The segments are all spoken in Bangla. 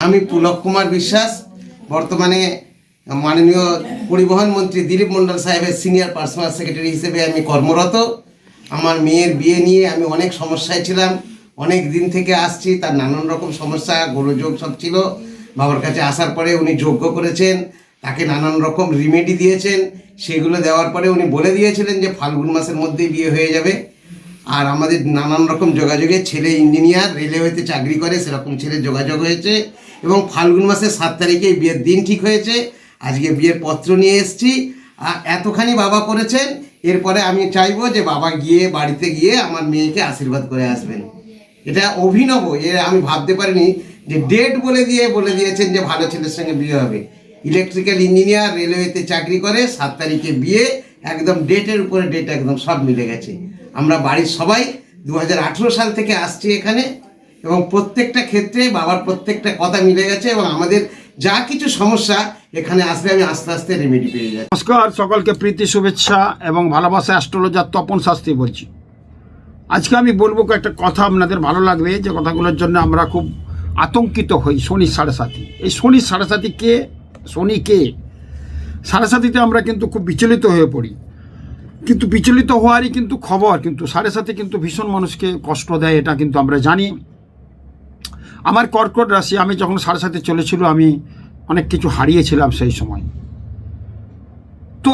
আমি পুলক কুমার বিশ্বাস, বর্তমানে মাননীয় পরিবহন মন্ত্রী দিলীপ মন্ডল সাহেবের সিনিয়র পার্সোনাল সেক্রেটারি হিসেবে আমি কর্মরত। আমার মেয়ের বিয়ে নিয়ে আমি অনেক সমস্যায় ছিলাম, অনেক দিন থেকে আসছি, তার নানান রকম সমস্যা, গোলযোগ সব ছিল। বাবার কাছে আসার পরে উনি যোগ্য করেছেন, তাকে নানান রকম রিমেডি দিয়েছেন, সেগুলো দেওয়ার পরে উনি বলে দিয়েছিলেন যে ফাল্গুন মাসের মধ্যেই বিয়ে হয়ে যাবে। আর আমাদের নানান রকম যোগাযোগে ছেলে ইঞ্জিনিয়ার, রেলওয়েতে চাকরি করে, সেরকম ছেলে যোগাযোগ হয়েছে এবং ফাল্গুন মাসের সাত তারিখে বিয়ের দিন ঠিক হয়েছে। আজকে বিয়ের পত্র নিয়ে এসেছি। আর এতখানি বাবা করেছেন, এরপরে আমি চাইব যে বাবা গিয়ে বাড়িতে গিয়ে আমার মেয়েকে আশীর্বাদ করে আসবেন। এটা অভিনব, এ আমি ভাবতে পারিনি যে ডেট বলে দিয়ে, বলে দিয়েছেন যে ভালো ছেলের সঙ্গে বিয়ে হবে। ইলেকট্রিক্যাল ইঞ্জিনিয়ার, রেলওয়েতে চাকরি করে, সাত তারিখে বিয়ে, একদম ডেটের উপরে ডেট একদম সব মিলে গেছে। আমরা বাড়ির সবাই দু হাজার আঠেরো সাল থেকে আসছি এখানে এবং প্রত্যেকটা ক্ষেত্রে বাবার প্রত্যেকটা কথা মিলে গেছে এবং আমাদের যা কিছু সমস্যা এখানে আসলে আমি আস্তে আস্তে রেমেডি পেয়ে যাই নমস্কার, সকলকে প্রীতি, শুভেচ্ছা এবং ভালোবাসা অ্যাস্ট্রোলজার তপন শাস্ত্রী বলছি। আজকে আমি বলব একটা কথা আপনাদের ভালো লাগবে, যে কথাগুলোর জন্য আমরা খুব আতঙ্কিত হই শনির সাড়ে সাথী এই শনির সাড়ে সাথী কে? শনি কে? সাড়ে সাথীতে আমরা কিন্তু খুব বিচলিত হয়ে পড়ি। কিন্তু বিচলিত হওয়ারই কিন্তু খবর, কিন্তু সাড়ে সাথে কিন্তু ভীষণ মানুষকে কষ্ট দেয়, এটা কিন্তু আমরা জানি। আমার কর্কট রাশি, আমি যখন সাড়ে সাথে চলেছিল, আমি অনেক কিছু হারিয়েছিলাম সেই সময়। তো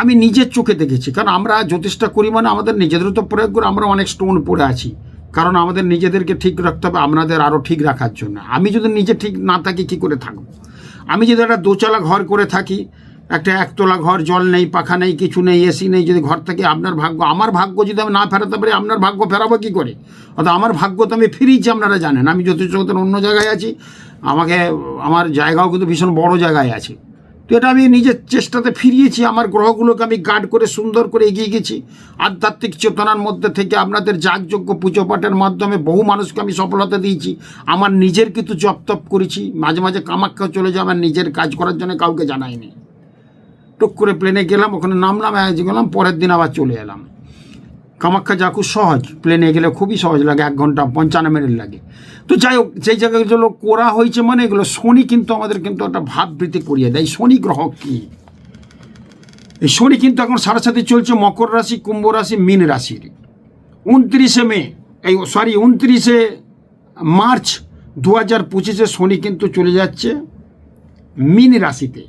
আমি নিজের চোখে দেখেছি, কারণ আমরা জ্যোতিষটা করি মানে আমাদের নিজেদেরও তো প্রয়োগ করে, আমরা অনেক স্টোন পড়ে আছি। কারণ আমাদের নিজেদেরকে ঠিক রাখতে হবে আপনাদের আরও ঠিক রাখার জন্য। আমি যদি নিজে ঠিক না থাকি, কী করে থাকব? আমি যদি একটা দোচালা ঘর করে থাকি একটা একতলা ঘর, জল নেই, পাখা নেই, কিছু নেই এসি নেই, যদি ঘর থেকে আপনার ভাগ্য, আমার ভাগ্য যদি আমি না ফেরাতে পারি, আপনার ভাগ্য ফেরাবো কী করে? অর্থাৎ আমার ভাগ্য তো আমি ফিরিয়েছি আপনারা জানেন। আমি জগতের অন্য জায়গায় আছি। আমাকে, আমার জায়গাও কিন্তু ভীষণ বড় জায়গায় আছে। তো এটা আমি নিজের চেষ্টাতে ফিরিয়েছি, আমার গ্রহগুলোকে আমি গার্ড করে, সুন্দর করে এগিয়ে গেছি। আধ্যাত্মিক চেতনার মধ্যে থেকে আপনাদের যাগযজ্ঞ পুজো পাঠের মাধ্যমে বহু মানুষকে আমি সফলতা দিয়েছি। আমার নিজের কিন্তু জপ তপ করেছি। মাঝে মাঝে কামাখ্যা চলে যায়, আমার নিজের কাজ করার জন্য কাউকে জানাইনি। টুক করে প্লেনে গেলাম, ওখানে নামলাম এক গেলাম পরের দিন আবার চলে এলাম। কামাখ্যা যা খুব সহজ প্লেনে গেলে খুবই সহজ লাগে, এক ঘণ্টা পঞ্চান্ন মিনিট লাগে। তো যাই হোক, যেই জায়গাগুলো করা হয়েছে মানে এগুলো শনি কিন্তু আমাদের কিন্তু একটা ভাববৃত্তি করিয়ে দেয়। শনি গ্রহ কী? এই শনি কিন্তু এখন সাড়ে সাথে চলছে মকর রাশি, কুম্ভ রাশি, মীন রাশির। উনত্রিশে মে, এই সরি উনত্রিশে মার্চ দু হাজার পঁচিশে শনি কিন্তু চলে যাচ্ছে মীন রাশিতে।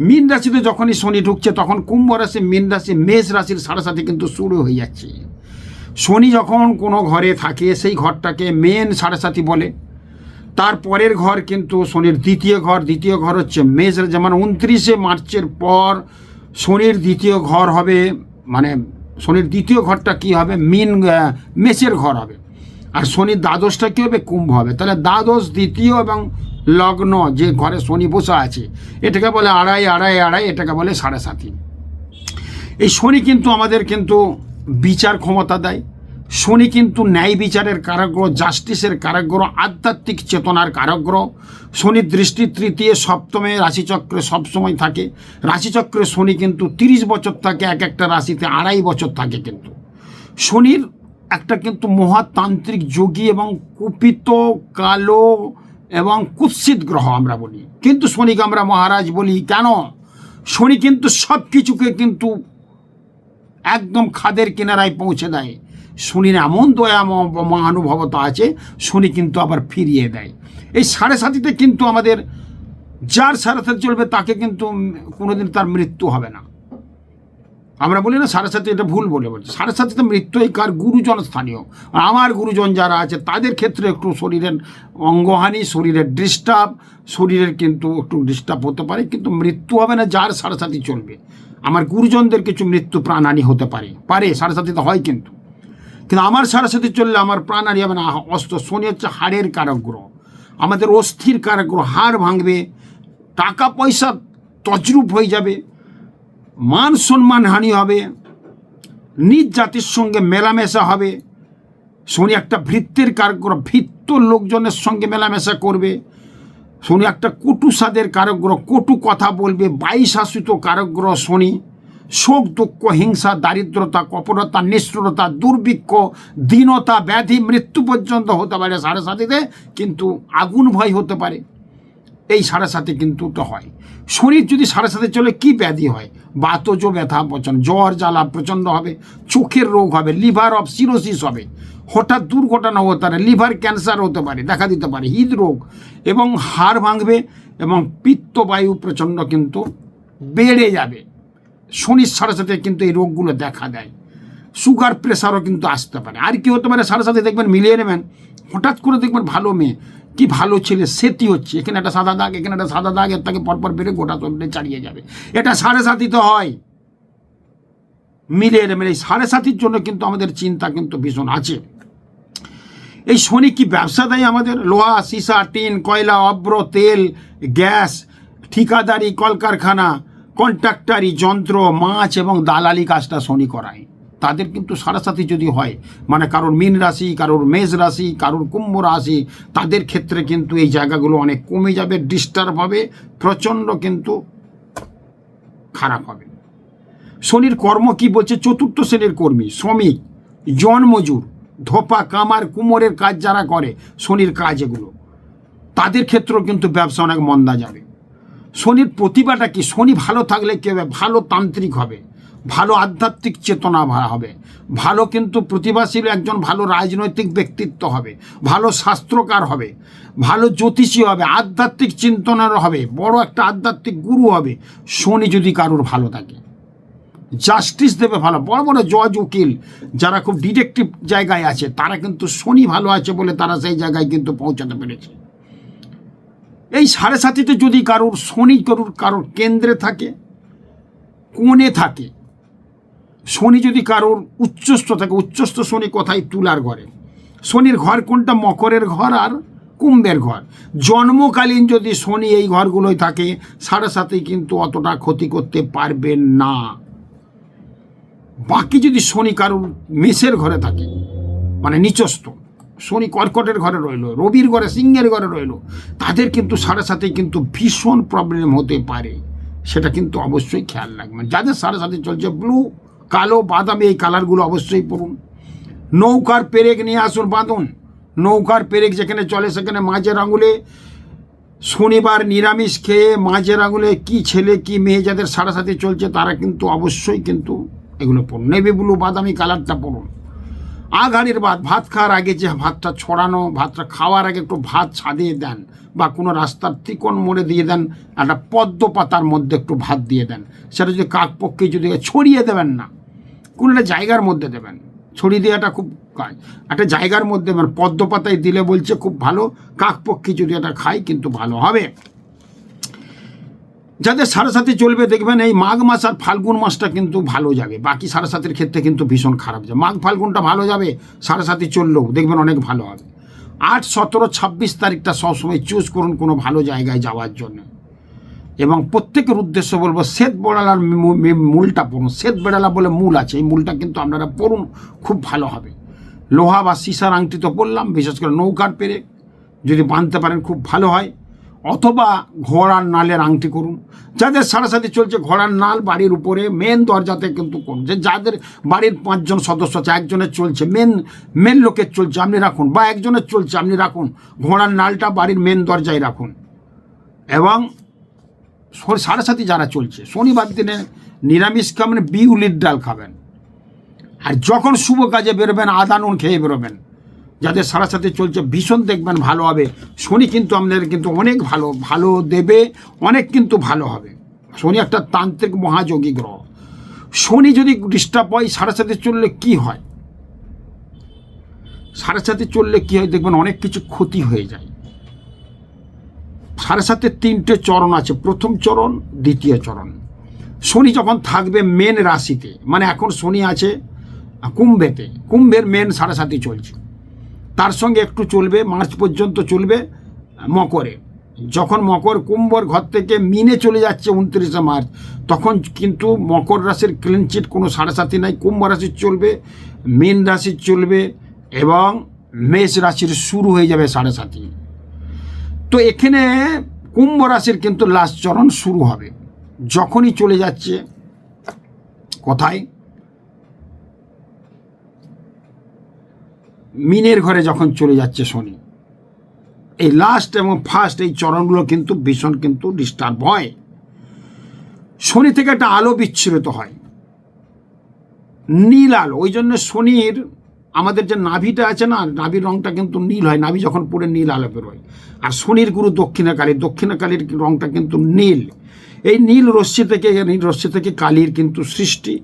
মীন রাশিতে যখনই শনি ঢুকছে, তখন কুম্ভ রাশি, মীন রাশি, মেষ রাশির সাড়ে সাথে কিন্তু শুরু হয়ে যাচ্ছে। শনি যখন কোনো ঘরে থাকে, সেই ঘরটাকে মেন সাড়ে সাথী বলে। তার পরের ঘর কিন্তু শনির দ্বিতীয় ঘর। দ্বিতীয় ঘর হচ্ছে মেষ যেমন উনত্রিশে মার্চের পর শনির দ্বিতীয় ঘর হবে মানে শনির দ্বিতীয় ঘরটা কি হবে? মিন মেষের ঘর হবে। আর শনির দ্বাদশটা কী হবে? কুম্ভ হবে। তাহলে দ্বাদশ, দ্বিতীয় এবং লগ্ন, যে ঘরে শনি বসে আছে, এটাকে বলে আড়াই আড়াই আড়াই, এটাকে বলে সাড়ে সাতি এই শনি কিন্তু আমাদের কিন্তু বিচার ক্ষমতা দেয়। শনি কিন্তু ন্যায় বিচারের কারাগ্রহ, জাস্টিসের কারাগ্রহ, আধ্যাত্মিক চেতনার কারাগ্রহ। শনির দৃষ্টি তৃতীয়, সপ্তমে রাশিচক্রে সবসময় থাকে। রাশিচক্রে শনি কিন্তু তিরিশ বছর থাকে, এক একটা রাশিতে আড়াই বছর থাকে কিন্তু। শনির একটা কিন্তু মহাতান্ত্রিক যোগী এবং কুপিত, কালো এবং কুৎসিত গ্রহ আমরা বলি। কিন্তু শনিকে আমরা মহারাজ বলি, কেন? শনি কিন্তু সব কিছুকে কিন্তু একদম খাদের কিনারায় পৌঁছে দেয়। শনির এমন দয়া মহানুভবতা আছে, শনি কিন্তু আবার ফিরিয়ে দেয়। এই সাড়ে সাতিতে কিন্তু আমাদের যার সাড়ে সাথে চলবে তাকে কিন্তু কোনোদিন তার মৃত্যু হবে না। আমরা বলি না সাড়ে সাথে এটা ভুল বলে বলছি। সাড়ে সাথে মৃত্যু এই কার? গুরুজন স্থানীয়। আমার গুরুজন যারা আছে, তাদের ক্ষেত্রে একটু শরীরের অঙ্গহানি, শরীরের ডিস্টার্ব শরীরের কিন্তু একটু ডিস্টার্ব হতে পারে, কিন্তু মৃত্যু হবে না যার সাড়ে সাথে চলবে। আমার গুরুজনদের কিছু মৃত্যু প্রাণহানি হতে পারে। পারে, সাড়ে সাথে তো হয় কিন্তু। কিন্তু আমার সাড়ে সাথে চললে আমার প্রাণহানি হবে না। অস্ত্র শনি হচ্ছে হাড়ের কারগ্রহ। আমাদের অস্থির কারগ্রহ, হাড় ভাঙবে, টাকা পয়সা তজরূপ হয়ে যাবে। মান সম্মান হানি হবে, নিজ জাতির সঙ্গে মেলামেশা হবে। শনি, একটা ভৃত্যের কারগ্রহ, ভৃত্য লোকজনের সঙ্গে মেলামেশা করবে। শনি, একটা কটু স্বাদের কারগ্রহ, কটু কথা বলবে, বাইশাসিত কারগ্রহ, শনি। শোক, দুঃখ, হিংসা, দারিদ্রতা কপরতা নিষ্ঠুরতা, দুর্ভিক্ষ, দীনতা, ব্যাধি, মৃত্যু পর্যন্ত হতে পারে সাড়ে সাথীতে কিন্তু আগুন ভয় হতে পারে। এই সাড়ে সাথে কিন্তু তো হয়। শরীর যদি সাড়ে সাথে চলে, কি ব্যাধি হয়? বাতজ ব্যথা প্রচণ্ড জ্বর জ্বালা প্রচণ্ড হবে, চোখের রোগ হবে লিভার অফ সিরোসিস হবে। হঠাৎ দুর্ঘটনা হতে পারে লিভার ক্যান্সার হতে পারে, দেখা দিতে পারে হৃদরোগ এবং হাড় ভাঙবে, এবং পিত্তবায়ু প্রচণ্ড কিন্তু বেড়ে যাবে। শনির সাড়ে সাথে কিন্তু এই রোগগুলো দেখা দেয়। সুগার প্রেশারও কিন্তু আসতে পারে। আর কি হতে পারে, সাড়ে সাথে দেখবেন, মিলিয়ে নেবেন। হঠাৎ করে দেখবেন, ভালো মেয়ে কি ভালো ছেলে সেতি হচ্ছে। এখানে একটা সাদা দাগ, এখানে একটা সাদা দাগ, এর থেকে পরপর বেড়ে গোটা শরীরে চালিয়ে যাবে। এটা সাড়ে সাথী তো হয়। মিলিয়ে নেবেন এই সাড়ে সাথীর জন্য কিন্তু আমাদের চিন্তা কিন্তু ভীষণ আছে। এই শনি কি ব্যবসা দেয় আমাদের? লোহা, সীসা, টিন, কয়লা অব্র তেল, গ্যাস, ঠিকাদারি, কলকারখানা, কন্ট্রাক্টারি, যন্ত্র, মাছ এবং দালালি কাজটা শনি করায়। তাদের কিন্তু সারাসাথী যদি হয় মানে কারোর মীন রাশি, কারোর মেষ রাশি, কারোর কুম্ভ রাশি, তাদের ক্ষেত্রে কিন্তু এই জায়গাগুলো অনেক কমে যাবে ডিস্টার্ব হবে, প্রচণ্ড কিন্তু খারাপ হবে। শনির কর্ম কি বলছে? চতুর্থ শ্রেণির কর্মী শ্রমিক জনমজুর, ধোপা, কামার, কুমোরের কাজ যারা করে, শনির কাজ এগুলো, তাদের ক্ষেত্রেও কিন্তু ব্যবসা অনেক মন্দা যাবে। শনির প্রতিভাটা কি? শনি ভালো থাকলে কি হবে? ভালো তান্ত্রিক হবে। ভালো আধ্যাত্মিক চেতনা হবে। ভালো কিন্তু প্রতিভাশীল একজন ভালো রাজনৈতিক ব্যক্তিত্ব হবে। ভালো শাস্ত্রকার হবে। ভালো জ্যোতিষী হবে। আধ্যাত্মিক চিন্তনার হবে। বড় একটা আধ্যাত্মিক গুরু হবে। শনি যদি কারোর ভালো থাকে। জাস্টিস দেবে ভালো। বড় বড় জজ, উকিল যারা খুব ডিটেকটিভ জায়গায় আছে, তারা কিন্তু শনি ভালো আছে বলে তারা সেই জায়গায় কিন্তু পৌঁছাতে পেরেছে। এই সাড়ে সাতিতে যদি কারোর, শনি কারোর কারোর কেন্দ্রে থাকে, কোণে থাকে শনি যদি কারোর উচ্চস্থ থাকে, উচ্চস্থ শনি কোথায়? তুলার ঘরে। শনির ঘর কোনটা? মকরের ঘর আর কুম্ভের ঘর। জন্মকালীন যদি শনি এই ঘরগুলোই থাকে, সাড়ে সাথেই কিন্তু অতটা ক্ষতি করতে পারবেন না। বাকি যদি শনি কারোর মেষের ঘরে থাকে মানে নিচস্থ, শনি কর্কটের ঘরে রইল, রবির ঘরে, সিংহের ঘরে রইল, তাদের কিন্তু সাড়ে সাথে কিন্তু ভীষণ প্রবলেম হতে পারে। সেটা কিন্তু অবশ্যই খেয়াল রাখবেন। যাদের সাড়ে সাথে চলছে, ব্লু কালো বাদামি এই কালারগুলো অবশ্যই পড়ুন নৌকার পেরেক নিয়ে আসুন বাঁধুন। নৌকার পেরেক যেখানে চলে সেখানে মাঝের আঙুলে শনিবার নিরামিষ খেয়ে মাঝের আঙুলে কি ছেলে, কি মেয়ে যাদের সাড়ে সাথে চলছে তারা কিন্তু অবশ্যই কিন্তু এগুলো পড়ুন নেভি ব্লু বাদামি কালারটা পড়ুন আঘাড়ির ভাত ভাত খাওয়ার আগে যে ভাতটা ছড়ানো, ভাতটা খাওয়ার আগে একটু ভাত ছাদিয়ে দেন বা কোনো রাস্তার ত্রিকোণ মোড়ে দিয়ে দেন, একটা পদ্ম পাতার মধ্যে একটু ভাত দিয়ে দেন। সেটা যদি কাকপক্ষে যদি ছড়িয়ে দেবেন না একটা জায়গার মধ্যে দেবেন। ছড়িয়ে দেওয়াটা খুব কাজ। একটা জায়গার মধ্যে মানে পদ্ম পাতায় দিলে বলছে খুব ভালো কাকপক্ষী যদি এটা খাই কিন্তু ভালো হবে। যাদের সাড়ে সাথে চলবে দেখবেন এই মাঘ মাস আর ফাল্গুন মাসটা কিন্তু ভালো যাবে। বাকি সাড়ে সাতের ক্ষেত্রে কিন্তু ভীষণ খারাপ যাবে। মাঘ ফাল্গুনটা ভালো যাবে সাড়ে সাথে চললেও দেখবেন অনেক ভালো হবে। আট, সতেরো, ছাব্বিশ তারিখটা সবসময় চুজ করুন কোনো ভালো জায়গায় যাওয়ার জন্য। এবং প্রত্যেকের উদ্দেশ্য বলব, শ্বেত বেড়ালার মূলটা পড়ুন। শ্বেত বেড়ালা বলে মূল আছে, এই মূলটা কিন্তু আপনারা পড়ুন, খুব ভালো হবে। লোহা বা সিসার আংটি তো বললাম বিশেষ করে নৌকার পেরে। যদি বাঁধতে পারেন, খুব ভালো হয়। অথবা ঘোড়ার নালের আংটি করুন। যাদের সাড়ে সাথে চলছে, ঘোড়ার নাল বাড়ির উপরে মেন দরজাতে কিন্তু করুন। যে যাদের বাড়ির পাঁচজন সদস্য আছে, একজনের চলছে মেন মেন লোকের চলছে, আপনি রাখুন। বা একজনের চলছে, আপনি রাখুন। ঘোড়ার নালটা বাড়ির মেন দরজায় রাখুন। এবং সাড়ে সাথে যারা চলছে, শনিবার দিনে নিরামিষ খাবেন বিউলির ডাল খাবেন। আর যখন শুভ কাজে বেরোবেন, আদা, নুন খেয়ে বেরোবেন। যাদের সাড়ে সাথে চলছে, ভীষণ দেখবেন ভালো হবে। শনি কিন্তু আপনাদের কিন্তু অনেক ভালো ভালো দেবে, অনেক কিন্তু ভালো হবে। শনি একটা তান্ত্রিক মহাযোগী গ্রহ। শনি যদি ডিস্টার্ব হয়, সাড়ে সাথে চললে কি হয়? সাড়ে সাথে চললে কি হয়? দেখবেন অনেক কিছু ক্ষতি হয়ে যায়। সাড়ে সাতে তিনটে চরণ আছে। প্রথম চরণ, দ্বিতীয় চরণ। শনি যখন থাকবে মেন রাশিতে মানে এখন শনি আছে কুম্ভেতে, কুম্ভের মেন সাড়ে সাথে চলছে। তার সঙ্গে একটু চলবে, মার্চ পর্যন্ত চলবে মকরে। যখন মকর কুম্ভর ঘর থেকে মিনে চলে যাচ্ছে উনত্রিশে মার্চ, তখন কিন্তু মকর রাশির ক্লিনচিট কোনো সাড়ে সাথে নাই, কুম্ভ রাশির চলবে, মীন রাশির চলবে এবং মেষ রাশির শুরু হয়ে যাবে সাড়ে সাথে তো এখানে কুম্ভ রাশির কিন্তু লাস্ট চরণ শুরু হবে। যখনই চলে যাচ্ছে, কোথায়? মিনের ঘরে যখন চলে যাচ্ছে শনি, এই লাস্ট এবং ফার্স্ট এই চরণগুলো কিন্তু ভীষণ কিন্তু ডিস্টার্ব হয়। শনি থেকে একটা আলো বিচ্ছুরিত হয়। নীল আলো, ওই জন্য শনির আমাদের যে নাভিটা আছে না, নাভির রংটা কিন্তু নীল হয়, নাভি যখন পুরে নীল আলাপের হয়। আর শনির গুরু দক্ষিণাকালী, দক্ষিণাকালীর রংটা কিন্তু নীল। এই নীল রশ্মি থেকে নীল রশ্মি থেকে কালীর কিন্তু সৃষ্টি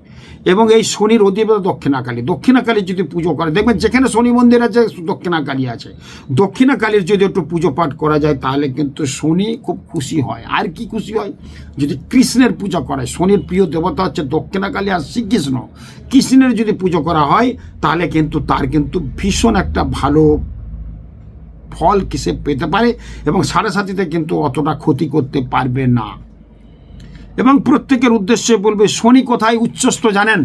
এবং এই শনির অধিপতি দক্ষিণাকালী। দক্ষিণাকালীর যদি পুজো করে, দেখবেন যেখানে শনি মন্দির আছে, দক্ষিণাকালী আছে। দক্ষিণাকালীর যদি একটু পুজো পাঠ করা যায়, তাহলে কিন্তু শনি খুব খুশি হয়। আর কি খুশি হয়? যদি কৃষ্ণের পূজা করায় শনির প্রিয় দেবতা হচ্ছে দক্ষিণাকালী আর শ্রীকৃষ্ণ। কৃষ্ণের যদি পুজো করা হয়, তাহলে কিন্তু তার কিন্তু ভীষণ একটা ভালো ফল কিসে পেতে পারে এবং সাড়ে সাথীতে কিন্তু অতটা ক্ষতি করতে পারবে না। এবং প্রত্যেকের উদ্দেশ্যে বলবে, শনি কোথায় উচ্চস্থ জানেন?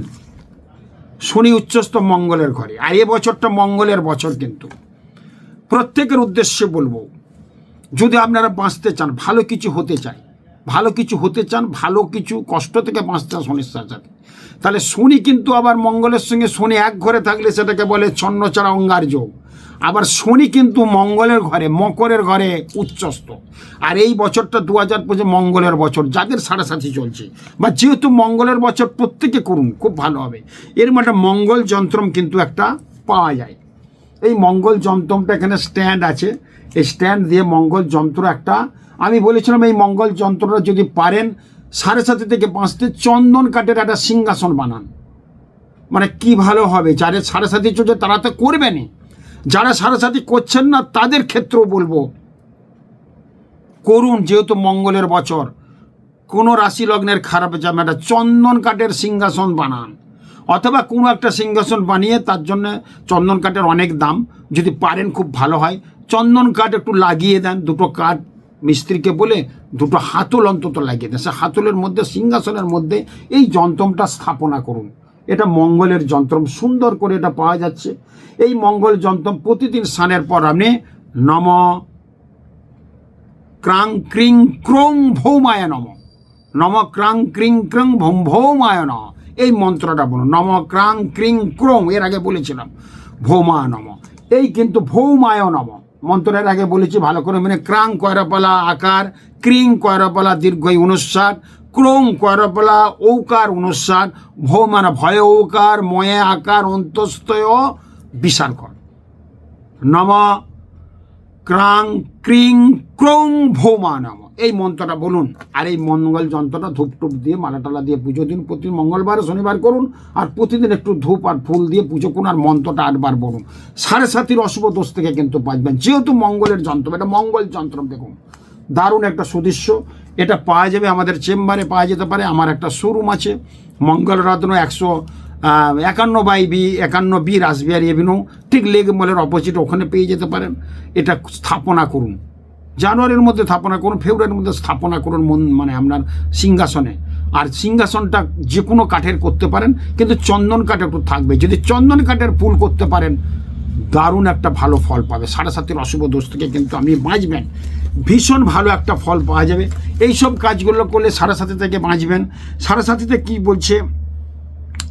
শনি উচ্চস্থ মঙ্গলের ঘরে। আর এ বছরটা মঙ্গলের বছর কিন্তু। প্রত্যেকের উদ্দেশ্যে বলব, যদি আপনারা বাঁচতে চান, ভালো কিছু হতে চায় ভালো কিছু হতে চান, ভালো কিছু কষ্ট থেকে বাঁচতে চান শনির সাথে তাহলে শনি কিন্তু আবার মঙ্গলের সঙ্গে শনি এক ঘরে থাকলে সেটাকে বলে ছন্নচারা অঙ্গার যোগ। আবার শনি কিন্তু মঙ্গলের ঘরে, মকরের ঘরে উচ্চস্থ। আর এই বছরটা দু হাজার পঁচিশ মঙ্গলের বছর, যাদের সাড়ে চলছে। বা যেহেতু মঙ্গলের বছর প্রত্যেকে করুন, খুব ভালো হবে। এর মানে মঙ্গল যন্ত্রম কিন্তু একটা পাওয়া যায়। এই মঙ্গল যন্ত্রমটা এখানে স্ট্যান্ড আছে। এই স্ট্যান্ড দিয়ে মঙ্গল যন্ত্র একটা, আমি বলেছিলাম এই মঙ্গল যন্ত্রটা যদি পারেন সাড়ে সাথে থেকে বাঁচতে চন্দন কাঠের একটা সিংহাসন বানান। মানে কি ভালো হবে যারা সাড়ে সাথে চলছে তারা তো করবেনই। যারা সাড়ে সাথে করছেন না, তাদের ক্ষেত্রেও বলব, করুন যেহেতু মঙ্গলের বছর। কোনো রাশি লগ্নের খারাপ যাবে একটা চন্দন কাঠের সিংহাসন বানান। অথবা কোনো একটা সিংহাসন বানিয়ে তার জন্য চন্দন কাঠের অনেক দাম, যদি পারেন খুব ভালো হয়। চন্দন কাঠ একটু লাগিয়ে দেন, দুটো কাঠ মিস্ত্রিকে বলে দুটো হাতল অন্তত লাগিয়ে দেন। সে হাতলের মধ্যে, সিংহাসনের মধ্যে এই যন্ত্রমটা স্থাপনা করুন। এটা মঙ্গলের যন্ত্রম। সুন্দর করে এটা পাওয়া যাচ্ছে। এই মঙ্গল যন্ত্রম প্রতিদিন স্নানের পর আপনি নম ক্রাং ক্রিং ক্রোং ভৌমায় নম। নম ক্রাং ক্রিং ক্রং ভৌম ভৌমায় নম। এই মন্ত্রটা বলুন। নম ক্রাং ক্রিং ক্রোং, এর আগে বলেছিলাম। ভৌমা নম। এই কিন্তু ভৌমায় নম। মন্ত্রের আগে বলেছি, ভালো করে মানে ক্রাং কয়রাপালা আকার, ক্রিং কয়রাপালা দীর্ঘই উনষাট ক্রোং কয়রাপালা ঔকার উনষাট ভৌ মানে ভয় ঔকার, ময়ে আকার অন্তস্তয় কর। নম ক্রাং ক্রিং ক্রৌং ভৌমা নাম। এই মন্ত্রটা বলুন, আর এই মঙ্গল যন্ত্রটা ধূপ টুপ দিয়ে, মালা টালা দিয়ে পুজো দিন। প্রতি মঙ্গলবার, শনিবার করুন, আর প্রতিদিন একটু ধূপ আর ফুল দিয়ে পুজো করুন, আর মন্ত্রটা আটবার বলুন। সাড়ে সাতির অশুভ দোষ থেকে কিন্তু বাঁচবেন। যেহেতু মঙ্গলের যন্ত্র, এটা মঙ্গল যন্ত্র দেখুন। দারুণ একটা সুদৃশ্য। এটা পাওয়া যাবে, আমাদের চেম্বারে পাওয়া যেতে পারে, আমার একটা শোরুম আছে মঙ্গল রত্ন একশো একান্ন বাই বি একান্ন বি রাসবিহারি এভিনিউ ঠিক লেগ মলের অপোজিট ওখানে পেয়ে যেতে পারেন। এটা স্থাপনা করুন। জানুয়ারির মধ্যে স্থাপনা করুন, ফেব্রুয়ারির মধ্যে স্থাপনা করুন মন মানে আপনার সিংহাসনে। আর সিংহাসনটা যে কোনো কাঠের করতে পারেন, কিন্তু চন্দন কাঠ একটু থাকবে। যদি চন্দন কাঠের ফুল করতে পারেন, দারুণ একটা ভালো ফল পাবে। সাড়ে সাতের অশুভ দোষ থেকে কিন্তু আপনি বাঁচবেন। ভীষণ ভালো একটা ফল পাওয়া যাবে। এই সব কাজগুলো করলে সাড়ে সাথে থেকে বাঁচবেন। সাড়ে সাথীতে কী বলছে?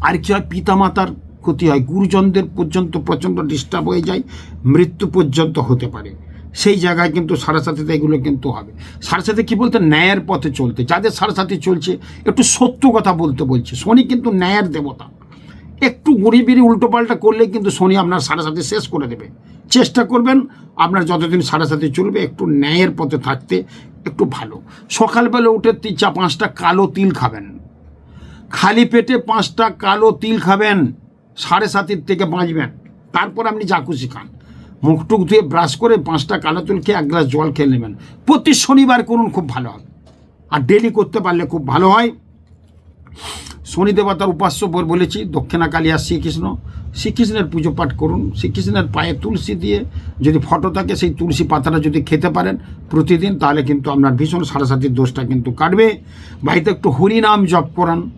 আর কি হয়? পিতামাতার ক্ষতি হয়। গুরুজনদের পর্যন্ত প্রচণ্ড ডিস্টার্ব হয়ে যায়। মৃত্যু পর্যন্ত হতে পারে। সেই জায়গায় কিন্তু সাড়ে সাথীতে এগুলো কিন্তু হবে। সাড়ে সাথে কী বলতে ন্যায়ের পথে চলতে। যাদের সাড়ে সাথে চলছে, একটু সত্য কথা বলতে বলছে। শনি কিন্তু ন্যায়ের দেবতা। একটু গড়িবিড়ি উল্টোপাল্টা করলে কিন্তু শনি আপনার সাড়ে সাথে শেষ করে দেবে। চেষ্টা করবেন আপনার যতদিন সাড়ে সাথে চলবে, একটু ন্যায়ের পথে থাকতে একটু ভালো। সকালবেলা উঠে তিন চা, পাঁচটা কালো তিল খাবেন। খালি পেটে পাঁচটা কালো তিল খাবেন, সাড়ে সাতের থেকে বাঁচবেন। তারপর আপনি যা খুশি খান। মুখ টুক ধুয়ে ব্রাশ করে পাঁচটা কালো তিল খেয়ে এক গ্লাস জল খেয়ে নেবেন। প্রতি শনিবার করুন, খুব ভালো হবে। আর ডেলি করতে পারলে খুব ভালো হয়। শনি দেবতার উপাস্য বলেছি দক্ষিণা কালিয়া শ্রীকৃষ্ণ। শ্রীকৃষ্ণের পুজো পাঠ করুন। শ্রীকৃষ্ণের পায়ে তুলসী দিয়ে যদি ফটো থাকে, সেই তুলসী পাতাটা যদি খেতে পারেন প্রতিদিন, তাহলে কিন্তু আপনার ভীষণ সারাসাতির দোষটা কিন্তু কাটবে। বাড়িতে একটু হরিনাম জপ করান।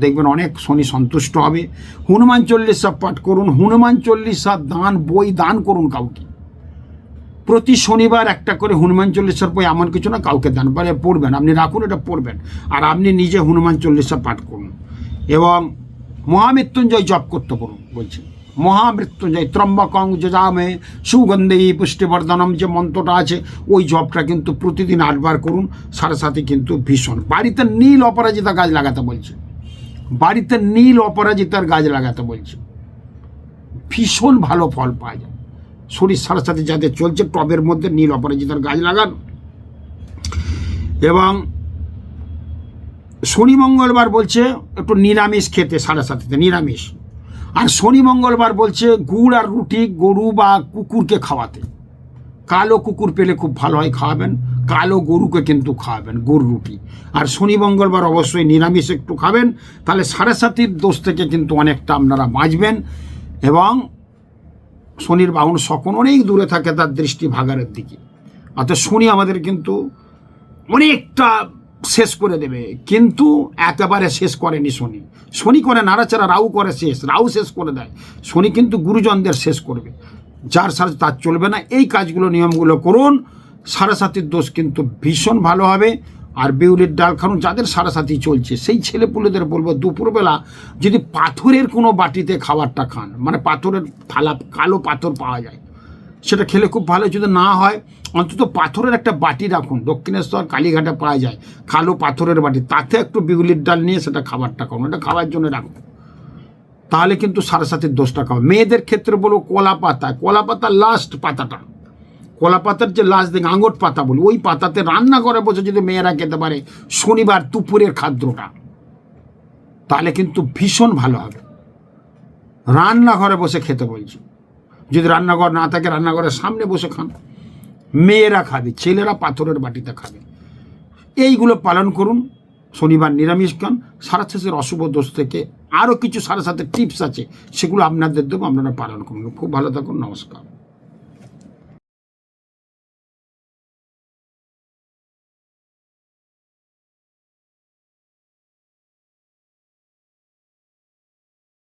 দেখবেন অনেক শনি সন্তুষ্ট হবে। হনুমান চল্লিশা পাঠ করুন। হনুমান চল্লিশা দান, বই দান করুন কাউকে। প্রতি শনিবার একটা করে হনুমান চল্লিশার বই এমন কিছু না কাউকে দান। পারে পড়বেন, আপনি রাখুন, এটা পড়বেন। আর আপনি নিজে হনুমান চল্লিশা পাঠ করুন। এবং মহামৃত্যুঞ্জয় জপ করতে পারুন বলছে মহামৃত্যুঞ্জয়, ত্রম্বকং যজামে সুগন্ধি পুষ্টিবর্ধনম যে মন্ত্রটা আছে, ওই জপটা কিন্তু প্রতিদিন আটবার করুন সাড়ে সাথে কিন্তু ভীষণ। বাড়িতে নীল অপরাজিতা গাছ লাগাতে বলছে। বাড়িতে নীল অপরাজিতার গাছ লাগাতে বলছে। ভীষণ ভালো ফল পাওয়া যায়। শরীর সাথে সাথে যাদের চলছে, টবের মধ্যে নীল অপরাজিতার গাছ লাগান। এবং শনি মঙ্গলবার বলছে, একটু নিরামিষ খেতে সাড়ে সাথে নিরামিষ। আর শনি মঙ্গলবার বলছে, গুড় আর রুটি, গরু বা কুকুরকে খাওয়াতে। কালো কুকুর পেলে খুব ভালো হয়, খাওয়াবেন। কালো গরুকে কিন্তু খাওয়াবেন গরু রুটি। আর শনি মঙ্গলবার অবশ্যই নিরামিষ একটু খাবেন, তাহলে সাড়ে সাতির দোষ থেকে কিন্তু অনেকটা আপনারা বাঁচবেন। এবং শনির বাহন সকন অনেক দূরে থাকে তার দৃষ্টি ভাগারের দিকে। অর্থাৎ শনি আমাদের কিন্তু অনেকটা শেষ করে দেবে, কিন্তু একেবারে শেষ করেনি শনি। শনি করে নাড়াচাড়া রাউ করে শেষ রাউ শেষ করে দেয়। শনি কিন্তু গুরুজনদের শেষ করবে। যার সাথে তার চলবে না, এই কাজগুলো, নিয়মগুলো করুন। সাড়ে সাতির দোষ কিন্তু ভীষণ ভালো হবে। আর বিউলির ডাল খানুন, যাদের সাড়ে সাথী চলছে, সেই ছেলেপুলেদের বলব, দুপুরবেলা যদি পাথরের কোনো বাটিতে খাবারটা খান মানে পাথরের থালা, কালো পাথর পাওয়া যায়, সেটা খেলে খুব ভালো, যদি না হয়, অন্তত পাথরের একটা বাটি রাখুন, দক্ষিণেশ্বর, কালীঘাটে পাওয়া যায়, কালো পাথরের বাটি, তাতে একটু বিগুলির ডাল নিয়ে সেটা খাবারটা খাওয়ান এটা খাওয়ার জন্য রাখুন। তাহলে কিন্তু সাড়ে সাথের দোষটা খাবে মেয়েদের ক্ষেত্রে বলব, কলা পাতা, কলা পাতার লাস্ট পাতাটা। কলা পাতার যে লাশ দিকে আঙট পাতা বলি, ওই পাতাতে রান্না করে বসে যদি মেয়েরা খেতে পারে শনিবার দুপুরের খাদ্যটা, তাহলে কিন্তু ভীষণ ভালো হবে। রান্নাঘরে বসে খেতে বলছি। যদি রান্নাঘর না থাকে, রান্নাঘরের সামনে বসে খান। মেয়েরা খাবে, ছেলেরা পাথরের বাটিতে খাবে। এইগুলো পালন করুন, শনিবার নিরামিষ খান। সারা শেষের অশুভ দোষ থেকে আরও কিছু সারা সাথে টিপস আছে, সেগুলো আপনাদের দেবো, আপনারা পালন করুন। খুব ভালো থাকুন, নমস্কার।